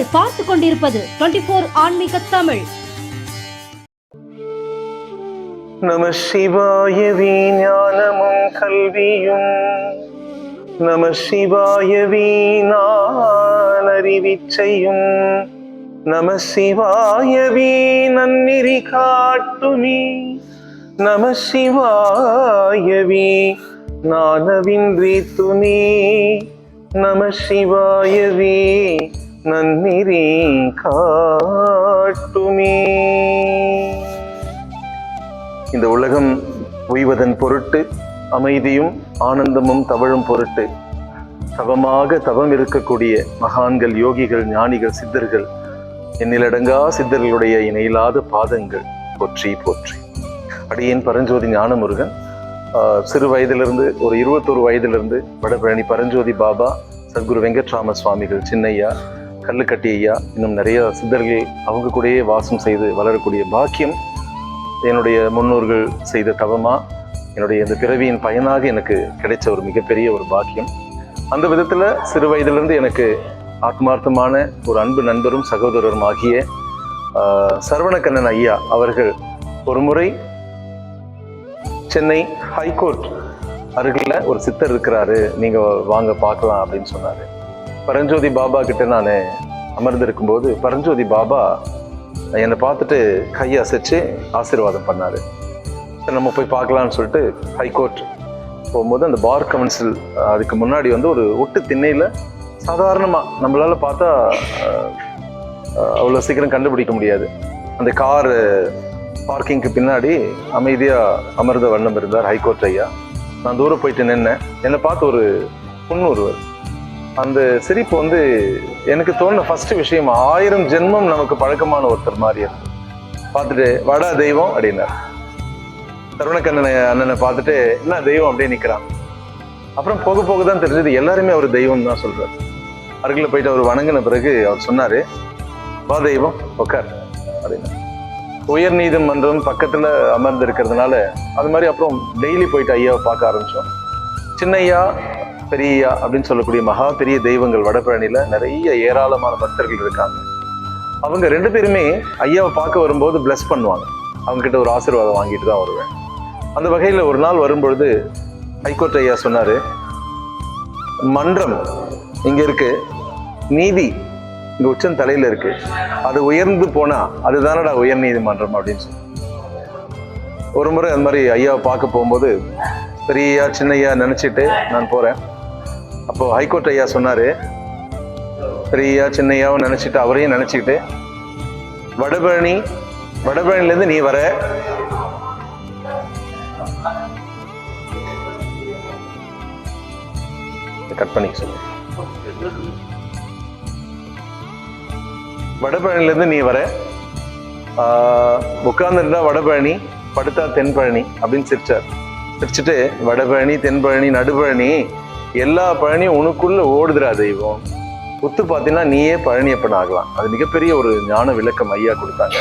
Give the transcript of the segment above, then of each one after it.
நீங்கள் பார்த்து கொண்டிருப்பது டுவெண்டி போர் ஆன்மீக தமிழ். நம சிவாய ஞானமும் கல்வியும் நம சிவாய நானறிவிச்சையும் நம சிவாய நன்னிரி காட்டுமி நம சிவாயவி நானவின்றி துணி நம சிவாயவே நன்னிரி காட்டுமி. இந்த உலகம் உய்வதன் பொருட்டு அமைதியும் ஆனந்தமும் தவழும் பொருட்டு. தவமாக தவம் இருக்கக்கூடிய மகான்கள் யோகிகள் ஞானிகள் சித்தர்கள் எண்ணிலடங்கா சித்தர்களுடைய இணையில்லாத பாதங்கள். போற்றி போற்றி. அடியேன் பரஞ்சோதி ஞானமுருகன். சிறு வயதிலிருந்து ஒரு இருபத்தொரு வயதிலிருந்து வடபழனி பரஞ்சோதி பாபா சத்குரு வெங்கட்ராம சுவாமிகள் சின்னையா கல்லுக்கட்டி ஐயா. இன்னும் நிறைய சித்தர்கள் அவங்க கூடயே வாசம் செய்து வளரக்கூடிய பாக்கியம் என்னுடைய முன்னோர்கள் செய்த தவமா என்னுடைய இந்த பிறவியின் பயனாக எனக்கு கிடைச்ச ஒரு மிகப்பெரிய ஒரு பாக்கியம். அந்த விதத்தில் சிறு வயதிலிருந்து எனக்கு ஆத்மார்த்தமான ஒரு அன்பு நண்பரும் சகோதரரும் ஆகிய சரவணக்கண்ணன் ஐயா அவர்கள் ஒரு முறை சென்னை ஹைகோர்ட் அருகில் ஒரு சித்தர் இருக்கிறாரு. நீங்கள் வாங்க பார்க்கலாம் அப்படின்னு சொன்னார். பரஞ்சோதி பாபா கிட்ட நான் அமர்ந்திருக்கும்போது பரஞ்சோதி பாபா என்னை பார்த்துட்டு கையை அசைச்சு ஆசீர்வாதம் பண்ணார். சரி நம்ம போய் பார்க்கலாம்னு சொல்லிட்டு ஹைகோர்ட் போகும்போது அந்த பார் கவுன்சில் அதுக்கு முன்னாடி வந்து ஒரு ஒட்டு திண்ணையில் சாதாரணமாக நம்மளால பார்த்தா அவ்வளோ சீக்கிரம் கண்டுபிடிக்க முடியாது. அந்த கார் பார்க்கிங்க்கு பின்னாடி அமைதியாக அமர்ந்த வண்ணம் இருந்தார் ஹைகோர்ட் ஐயா. நான் தூரம் போயிட்டு நின்னேன். என்னை பார்த்து ஒரு பொண்ணு ஒருவர். அந்த சிரிப்பு வந்து எனக்கு தோணுன ஃபர்ஸ்ட் விஷயம் ஆயிரம் ஜென்மம் நமக்கு பழக்கமான ஒருத்தர் மாதிரி இருக்கு பார்த்துட்டு வடா தெய்வம் அப்படின்னார். தருணக்கண்ணனை அண்ணனை பார்த்துட்டு என்ன தெய்வம் அப்படியே நிற்கிறான் அப்புறம் போக போக தான் தெரிஞ்சது எல்லாருமே அவர் தெய்வம் தான் சொல்றாரு. அருகில் போயிட்டு அவர் வணங்கின பிறகு அவர் சொன்னார் வா தெய்வம் உக்கார் அப்படின்னா உயர் நீதிமன்றம் பக்கத்தில் அமர்ந்து இருக்கிறதுனால அது மாதிரி அப்புறம் டெய்லி போயிட்டு ஐயாவை பார்க்க ஆரம்பித்தோம் சின்னையா பெரியா அப்படின்னு சொல்லக்கூடிய மகா பெரிய தெய்வங்கள் வடபழனியில நிறைய ஏராளமான பக்தர்கள் இருக்காங்க. அவங்க ரெண்டு பேருமே ஐயாவை பார்க்க வரும்போது பிளஸ் பண்ணுவாங்க. அவங்க கிட்ட ஒரு ஆசீர்வாதம் வாங்கிட்டு தான் வருவேன். அந்த வகையில் ஒரு நாள் வரும்பொழுது ஹைகோர்ட் ஐயா சொன்னார் மன்றம் இங்கே இருக்கு. நீதி இங்கே உச்சம் தலையில் இருக்கு. அது உயர்ந்து போனால் அதுதானடா உயர் நீதிமன்றம் அப்படின்னு சொல்லி ஒரு முறை அந்த மாதிரி ஐயாவை பார்க்க போகும்போது பெரியய்யா சின்னையா நினச்சிட்டு நான் போகிறேன் அப்போ ஹைகோர்ட் ஐயா சொன்னாரு பெரியா சின்னையாவும் நினைச்சிட்டு அவரையும் நினைச்சிட்டு வடபழனி வடபழனில இருந்து நீ வர. கட் பண்ணிக்க சொல்லு. வடபழனில இருந்து நீ வர. உட்கார்ந்துருந்தா வடபழனி படுத்தா தென்பழனி அப்படின்னு சிரிச்சார். சிரிச்சுட்டு வடபழனி தென்பழனி நடுபழனி எல்லா பழனியும் உனக்குள்ள ஓடுதுரா தெய்வம். உத்து பார்த்தீங்கன்னா நீயே பழனியப்பன் ஆகலாம். அது மிகப்பெரிய ஒரு ஞான விளக்கம் ஐயா கொடுத்தாங்க.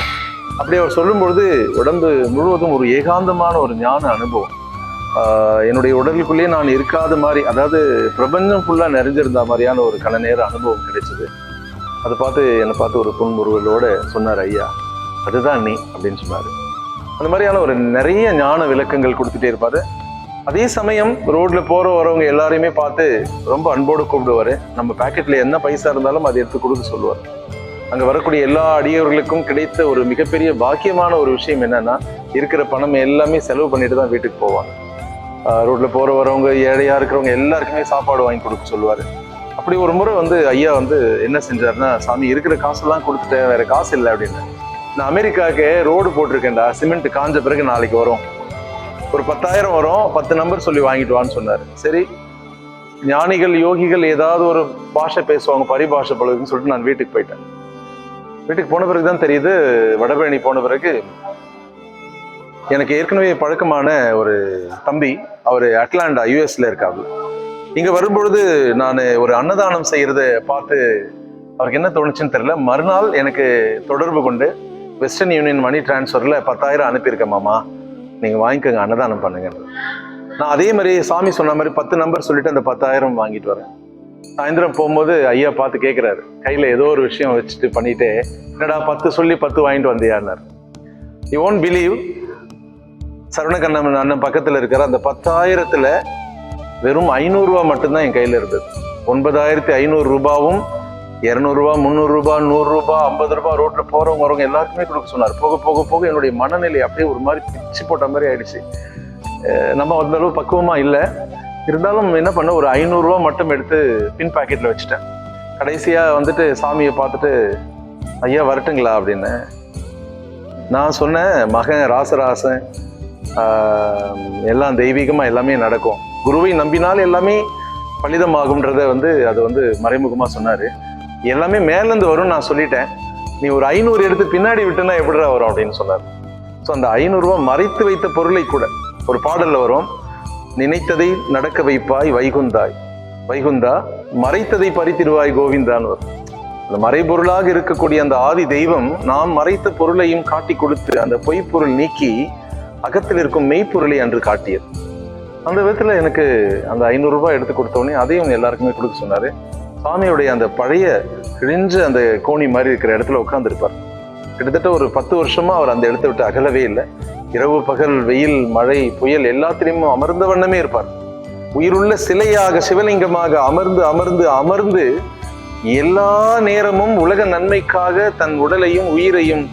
அப்படி அவர் சொல்லும்பொழுது உடம்பு முழுவதும் ஒரு ஏகாந்தமான ஒரு ஞான அனுபவம். என்னுடைய உடலுக்குள்ளேயே நான் இருக்காத மாதிரி அதாவது பிரபஞ்சம் ஃபுல்லாக நிறைஞ்சிருந்த மாதிரியான ஒரு கல நேர அனுபவம் கிடைச்சது. அதை பார்த்து என்னை பார்த்து ஒரு புன்முறுவலோட சொன்னார் ஐயா அதுதான் நீ அப்படின்னு சொன்னார். அந்த மாதிரியான ஒரு நிறைய ஞான விளக்கங்கள் கொடுத்துட்டே இருப்பாரு. அதே சமயம் ரோட்ல போற வரவங்க எல்லாரையுமே பார்த்து ரொம்ப அன்போடு கூப்பிடுவாரு. நம்ம பாக்கெட்ல என்ன பைசா இருந்தாலும் அதை எடுத்து கொடுக்க சொல்லுவார். அங்க வரக்கூடிய எல்லா அடியவர்களுக்கும் கிடைத்த ஒரு மிகப்பெரிய பாக்கியமான ஒரு விஷயம் என்னன்னா இருக்கிற பணம் எல்லாமே செலவு பண்ணிட்டு தான் வீட்டுக்கு போவாங்க. ரோட்ல போற வரவங்க ஏழையா இருக்கிறவங்க எல்லாருக்குமே சாப்பாடு வாங்கி கொடுக்க சொல்லுவாரு. அப்படி ஒரு முறை வந்து ஐயா வந்து என்ன செஞ்சாருன்னா சாமி இருக்கிற காசெல்லாம் கொடுத்துட்டேன் வேற காசு இல்லை அப்படின்னு. நான் அமெரிக்காவுக்கு ரோடு போட்டிருக்கேன்டா சிமெண்ட் காஞ்ச பிறகு நாளைக்கு வரும். ஒரு பத்தாயிரம் வரும் பத்து நம்பர் சொல்லி வாங்கிட்டு வான்னு சொன்னார். சரி ஞானிகள் யோகிகள் ஏதாவது ஒரு பாஷை பேசுவாங்க பரிபாஷை பழகுன்னு சொல்லிட்டு நான் வீட்டுக்கு போயிட்டேன். வீட்டுக்கு போன பிறகு தான் தெரியுது வடபழனி போன பிறகு எனக்கு ஏற்கனவே பழக்கமான ஒரு தம்பி அவர் அட்லாண்டா யூஎஸ்ல இருக்காரு இங்கே வரும்பொழுது நான் ஒரு அன்னதானம் செய்கிறத பார்த்து அவருக்கு என்ன தோணுச்சுன்னு தெரியல. மறுநாள் எனக்கு தொடர்பு கொண்டு வெஸ்டர்ன் யூனியன் மணி டிரான்ஸ்ஃபரில் பத்தாயிரம் அனுப்பியிருக்கேன் மாமா. நீங்கள் வாங்கிக்கோங்க அன்னதானம் பண்ணுங்க. நான் அதே மாதிரி சாமி சொன்ன மாதிரி பத்து நம்பர் சொல்லிட்டு அந்த பத்தாயிரம் வாங்கிட்டு வரேன். சாயந்தரம் போகும்போது ஐயா பார்த்து கேட்குறாரு கையில் ஏதோ ஒரு விஷயம் வச்சுட்டு பண்ணிட்டு என்னடா பத்து சொல்லி பத்து வாங்கிட்டு வந்தியான்னார். யூ ஓன்ட் பிலீவ் சரவணகண்ணன் அண்ணன் பக்கத்தில் இருக்கிற அந்த பத்தாயிரத்தில் வெறும் ஐநூறுரூவா மட்டும்தான் என் கையில் இருந்தது. ஒன்பதாயிரத்தி ஐநூறு ரூபாவும் இரநூறுபா முந்நூறுரூபா நூறுரூபா ஐம்பது ரூபா ரோட்டில் போகிறவங்க வரவங்க எல்லாருக்குமே கொடுக்க சொன்னார். போக போக போக என்னுடைய மனநிலை அப்படியே ஒரு மாதிரி பிச்சு போட்ட மாதிரி ஆயிடுச்சு. நம்ம அந்த அளவு பக்குவமாக இல்லை. இருந்தாலும் என்ன பண்ண ஒரு ஐநூறுரூவா மட்டும் எடுத்து பின் பாக்கெட்டில் வச்சுட்டேன். கடைசியாக வந்துட்டு சாமியை பார்த்துட்டு ஐயா வரட்டுங்களா? அப்படின்னு. நான் சொன்னேன் மகன் ராசராசன் எல்லாம் தெய்வீகமாக எல்லாமே நடக்கும். குருவை நம்பினால் எல்லாமே பலிதமாகும்ன்றத வந்து அது வந்து மறைமுகமாக சொன்னார். எல்லாமே மேலேருந்து வரும்னு நான் சொல்லிட்டேன். நீ ஒரு ஐநூறு எடுத்து பின்னாடி விட்டுனா எப்படிடா வரும் அப்படின்னு சொன்னார். ஸோ அந்த ஐநூறுரூவா மறைத்து வைத்த பொருளை கூட ஒரு பாடலில் வரும். நினைத்ததை நடக்க வைப்பாய் வைகுந்தாய். வைகுந்தா மறைத்ததை பறித்திடுவாய் கோவிந்தான்னு வரும். அந்த மறைபொருளாக இருக்கக்கூடிய அந்த ஆதி தெய்வம் நாம் மறைத்த பொருளையும் காட்டி கொடுத்து அந்த பொய்ப்பொருள் நீக்கி அகத்தில் இருக்கும் மெய்ப்பொருளை அன்று காட்டியது. அந்த விதத்தில் எனக்கு அந்த ஐநூறுரூபா எடுத்து கொடுத்தோடனே அதையும் எல்லாருக்குமே கொடுக்க சொன்னார். சாமியுடைய அந்த பழைய கிழிஞ்ச அந்த கோணி மாதிரி இருக்கிற இடத்துல உட்காந்துருப்பார் கிட்டத்தட்ட ஒரு பத்து வருஷமா அவர் அந்த இடத்தை விட்டு அகலவே இல்லை. இரவு பகல் வெயில் மழை புயல் எல்லாத்திலையும் அமர்ந்த வண்ணமே இருப்பார். உயிருள்ள சிலையாக சிவலிங்கமாக அமர்ந்து அமர்ந்து அமர்ந்து எல்லா நேரமும் உலக நன்மைக்காக தன் உடலையும் உயிரையும்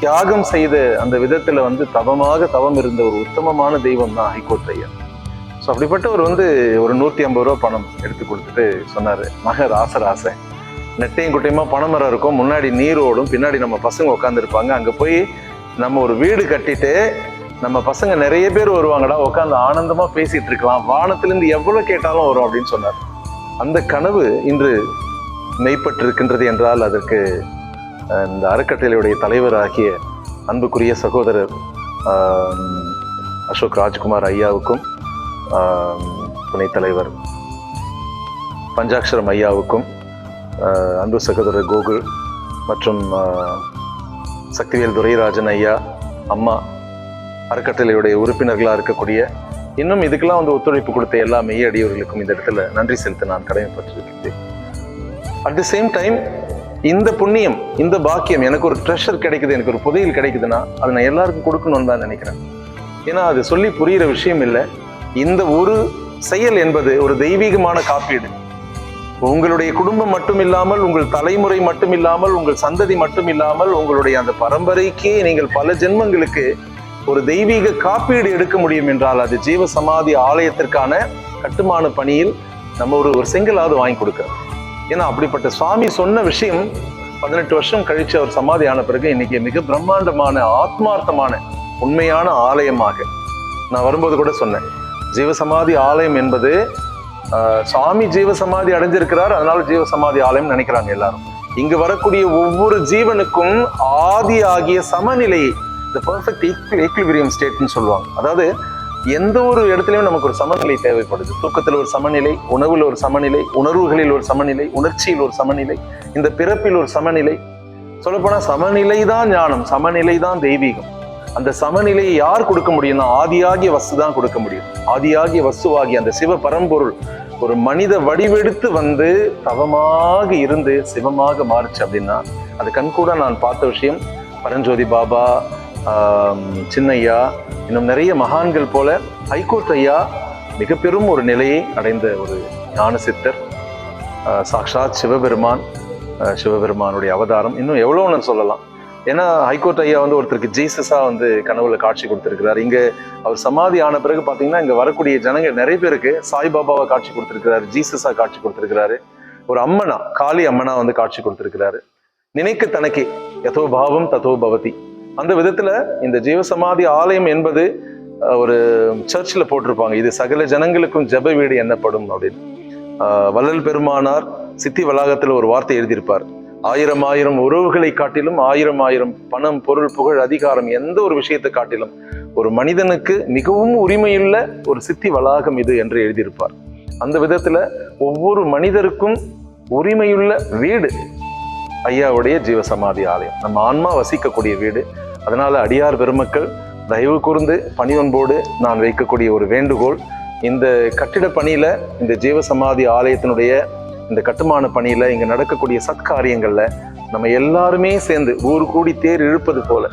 தியாகம் செய்த அந்த விதத்துல வந்து தவமாக தவம் இருந்த ஒரு உத்தமமான தெய்வம் தான் ஹைகோர்ட் ஐயா ஸோ அப்படிப்பட்டவர் வந்து ஒரு நூற்றி ஐம்பது ரூபா பணம் எடுத்து கொடுத்துட்டு சொன்னார் மக ராசராசன் நெட்டையும் குட்டையுமா பனைமரம் இருக்கும். முன்னாடி நீர் ஓடும் பின்னாடி நம்ம பசங்க உட்காந்துருப்பாங்க அங்கே போய் நம்ம ஒரு வீடு கட்டிட்டு நம்ம பசங்க நிறைய பேர் வருவாங்கடா உட்காந்து ஆனந்தமாக பேசிகிட்டு இருக்கலாம். வானத்திலிருந்து எவ்வளோ கேட்டாலும் வரும் அப்படின்னு சொன்னார். அந்த கனவு இன்று மெய்ப்பட்டிருக்கின்றது என்றால் அதற்கு இந்த அறக்கட்டளையுடைய தலைவராகிய அன்புக்குரிய சகோதரர் அசோக் ராஜ்குமார் ஐயாவுக்கும் துணைத் தலைவர் பஞ்சாட்சரம் ஐயாவுக்கும் அன்பு சகோதரர் கோகுல் மற்றும் சக்திவேல் துரைராஜன் ஐயா அம்மா அறக்கட்டளையுடைய உறுப்பினர்களாக இருக்கக்கூடிய இன்னும் இதுக்கெல்லாம் வந்து ஒத்துழைப்பு கொடுத்த எல்லா மெய்யடியவர்களுக்கும் இந்த இடத்துல நன்றி செலுத்த நான் கடமைப்பட்டிருக்கிறேன் அட் தி சேம் டைம் இந்த புண்ணியம் இந்த பாக்கியம் எனக்கு ஒரு ட்ரெஷர் கிடைக்குது எனக்கு ஒரு புதையில் கிடைக்குதுன்னா அதை நான் எல்லாருக்கும் கொடுக்கணும்னு தான் நினைக்கிறேன். ஏன்னா அது சொல்லி புரியிற விஷயம் இல்லை. இந்த ஒரு செயல் என்பது ஒரு தெய்வீகமான காப்பீடு. உங்களுடைய குடும்பம் மட்டும் இல்லாமல் உங்கள் தலைமுறை மட்டும் இல்லாமல் உங்கள் சந்ததி மட்டும் இல்லாமல் உங்களுடைய அந்த பரம்பரைக்கே நீங்கள் பல ஜென்மங்களுக்கு ஒரு தெய்வீக காப்பீடு எடுக்க முடியும் என்றால் அது ஜீவ சமாதி ஆலயத்திற்கான கட்டுமான பணியில் நம்ம ஒரு ஒரு செங்கலாவது வாங்கி கொடுக்கறோம். ஏன்னா அப்படிப்பட்ட சுவாமி சொன்ன விஷயம் பதினெட்டு வருஷம் கழிச்சு அவர் சமாதி ஆன பிறகு இன்னைக்கு மிக பிரம்மாண்டமான ஆத்மார்த்தமான உண்மையான ஆலயமாக நான் வரும்போது கூட சொன்னேன். ஜீவசமாதி ஆலயம் என்பது சுவாமி ஜீவசமாதி அடைஞ்சிருக்கிறார் அதனால ஜீவசமாதி ஆலயம் நினைக்கிறாங்க எல்லாரும். இங்கு வரக்கூடிய ஒவ்வொரு ஜீவனுக்கும் ஆதி ஆகிய சமநிலை இந்த பர்ஃபெக்ட் ஈக்குலிபிரியம் ஸ்டேட்னு சொல்லுவாங்க. அதாவது எந்த ஒரு இடத்துலையும் நமக்கு ஒரு சமநிலை தேவைப்படுது. தூக்கத்தில் ஒரு சமநிலை உணவில் ஒரு சமநிலை உணர்வுகளில் ஒரு சமநிலை உணர்ச்சியில் ஒரு சமநிலை இந்த பிறப்பில் ஒரு சமநிலை. சொல்லப்போனால் சமநிலை தான் ஞானம் சமநிலை தான் தெய்வீகம். அந்த சமநிலையை யார் கொடுக்க முடியும்னா ஆதியாகிய வஸ்து தான் கொடுக்க முடியும். ஆதியாகிய வஸ்துவாகி அந்த சிவ பரம்பொருள் ஒரு மனித வடிவெடுத்து வந்து தவமாக இருந்து சிவமாக மாறுச்சு அப்படின்னா அது கண்கூட நான் பார்த்த விஷயம். பரஞ்சோதி பாபா சின்னையா இன்னும் நிறைய மகான்கள் போல ஹைகோர்ட் ஐயா மிக பெரும் ஒரு நிலையை அடைந்த ஒரு ஞான சித்தர் சாக்ஷாத் சிவபெருமான் சிவபெருமானுடைய அவதாரம். இன்னும் எவ்வளோன்னு சொல்லலாம். ஏன்னா ஹைகோர்ட் ஐயா வந்து ஒருத்தருக்கு ஜீசஸாக வந்து கனவுல காட்சி கொடுத்துருக்கிறார். இங்கே அவர் சமாதி ஆன பிறகு பார்த்தீங்கன்னா இங்கே வரக்கூடிய ஜனங்கள் நிறைய பேருக்கு சாய்பாபாவை காட்சி கொடுத்துருக்கிறாரு ஜீசஸாக காட்சி கொடுத்துருக்கிறாரு. ஒரு அம்மனா காளி அம்மனா வந்து காட்சி கொடுத்துருக்கிறாரு. நினைக்க தனக்கே யதோ பாவம் ததோ பவதி. அந்த விதத்தில் இந்த ஜீவசமாதி ஆலயம் என்பது ஒரு சர்ச்சில் போட்டிருப்பாங்க. இது சகல ஜனங்களுக்கும் ஜெப வீடு என்னப்படும் அப்படின்னு. வள்ளல் பெருமானார் சித்தி வளாகத்தில் ஒரு வார்த்தை எழுதியிருப்பார். ஆயிரம் ஆயிரம் உறவுகளை காட்டிலும் ஆயிரம் ஆயிரம் பணம் பொருள் புகழ் அதிகாரம் எந்த ஒரு விஷயத்தை காட்டிலும் ஒரு மனிதனுக்கு மிகவும் உரிமையுள்ள ஒரு சித்தி வளாகம் இது என்று எழுதியிருப்பார். அந்த விதத்துல ஒவ்வொரு மனிதருக்கும் உரிமையுள்ள வீடு ஐயாவுடைய ஜீவசமாதி ஆலயம். நம்ம ஆன்மா வசிக்கக்கூடிய வீடு. அதனால அடியார் பெருமக்கள் தயவு கூர்ந்து பணிவன்போடு நான் வைக்கக்கூடிய ஒரு வேண்டுகோள் இந்த கட்டிட பணியில இந்த ஜீவசமாதி ஆலயத்தினுடைய இந்த கட்டுமான பணியில் இங்கே நடக்கக்கூடிய சத்காரியங்களில் நம்ம எல்லாருமே சேர்ந்து ஊர் கூடி தேர் இழுப்பது போல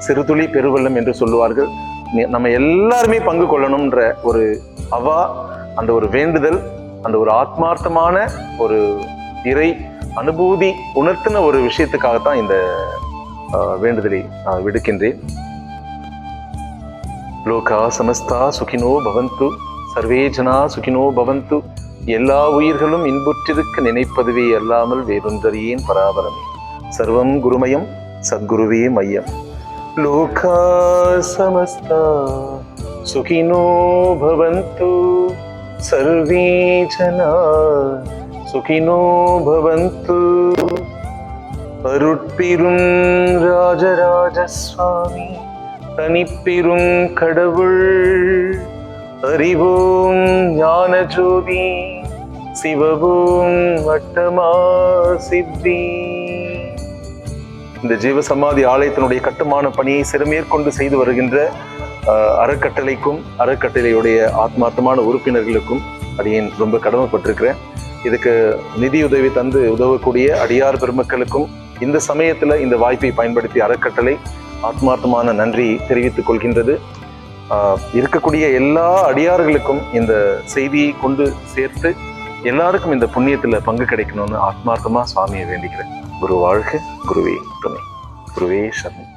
சிறுதுளி பெருவெள்ளம் என்று சொல்லுவார்கள். நம்ம எல்லாருமே பங்கு கொள்ளணும்ன்ற ஒரு அவா அந்த ஒரு வேண்டுதல் அந்த ஒரு ஆத்மார்த்தமான ஒரு இறை அனுபூதி உணர்த்தின ஒரு விஷயத்துக்காகத்தான் இந்த ஆஹ், வேண்டுதலை நான் விடுக்கின்றேன். லோகா சமஸ்தா சுகினோ பவந்து சர்வே ஜனா சுகினோ பவந்து எல்லா உயிர்களும் இன்புற்றிருக்க நினைப்பதுவே அல்லாமல் வேறொன்றறியேன் பராபரமே. சர்வம் குருமயம் சத்குருவே மையம். லோகா சமஸ்தா சுகினோ பவந்து சர்வே ஜனா சுகினோ பவந்து. அருட்பிரும் ராஜராஜஸ்வாமி தனிப்பெரும் கடவுள் அறிவோம் ஞான ஜோதி சிவபூம் வட்டமா சித்தி. இந்த ஜீவ சமாதி ஆலயத்தினுடைய கட்டுமான பணியை சிறமேற்கொண்டு செய்து வருகின்ற அறக்கட்டளைக்கும் அறக்கட்டளையுடைய ஆத்மார்த்தமான உறுப்பினர்களுக்கும் அடியேன் ரொம்ப கடமைப்பட்டிருக்கிறேன். இதுக்கு நிதியுதவி தந்து உதவக்கூடிய அடியார் பெருமக்களுக்கும் இந்த சமயத்தில் இந்த வாய்ப்பை பயன்படுத்தி அறக்கட்டளை ஆத்மார்த்தமான நன்றி தெரிவித்துக் கொள்கின்றது. இருக்கக்கூடிய எல்லா அடியார்களுக்கும் இந்த செய்தியை கொண்டு சேர்த்து எல்லாருக்கும் இந்த புண்ணியத்துல பங்கு கிடைக்கணும்னு ஆத்மார்த்தமா சுவாமியை வேண்டிக்கிறேன். குரு வாழ்க குருவே துணை. குருவே சரணம்